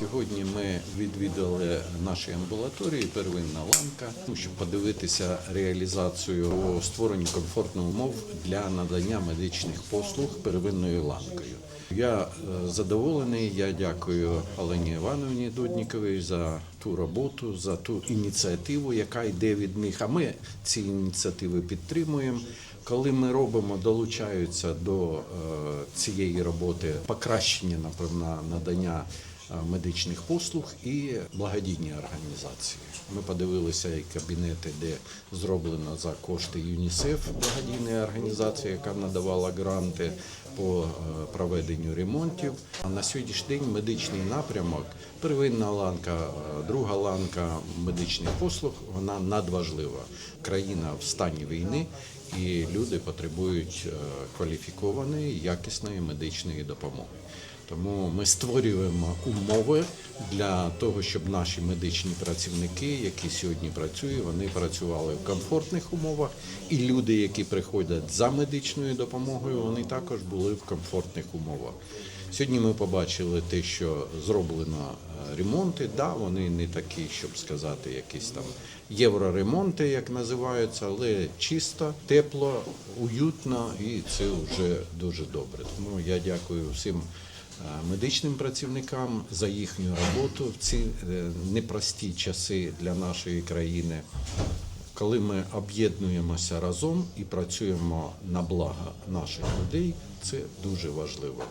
Сьогодні ми відвідали наші амбулаторії первинна ланка, ну, щоб подивитися реалізацію у створенні комфортних умов для надання медичних послуг первинною ланкою. Я е, задоволений. Я дякую Олені Івановні Дудніковій за ту роботу, за ту ініціативу, яка йде від них. А ми ці ініціативи підтримуємо. Коли ми робимо, долучаються до е, цієї роботи покращення, напевно, надання медичних послуг і благодійні організації. Ми подивилися і кабінети, де зроблено за кошти ЮНІСЕФ, благодійна організація, яка надавала гранти по е, проведенню ремонтів. А на сьогоднішній день медичний напрямок, первинна ланка, е, друга ланка медичних послуг, вона надважлива. Країна в стані війни і люди потребують е, кваліфікованої, якісної медичної допомоги. Тому ми створюємо умови для того, щоб наші медичні працівники, які сьогодні працюють, вони працювали в комфортних умовах, і люди, які приходять за медичною допомогою, вони також були в комфортних умовах. Сьогодні ми побачили те, що зроблено е, ремонти. Да, вони не такі, щоб сказати, якісь там євроремонти, як називаються, але чисто, тепло, уютно, і це вже дуже добре. Тому я дякую всім медичним працівникам за їхню роботу в ці е, непрості часи для нашої країни. Коли ми об'єднуємося разом і працюємо на благо наших людей, це дуже важливо.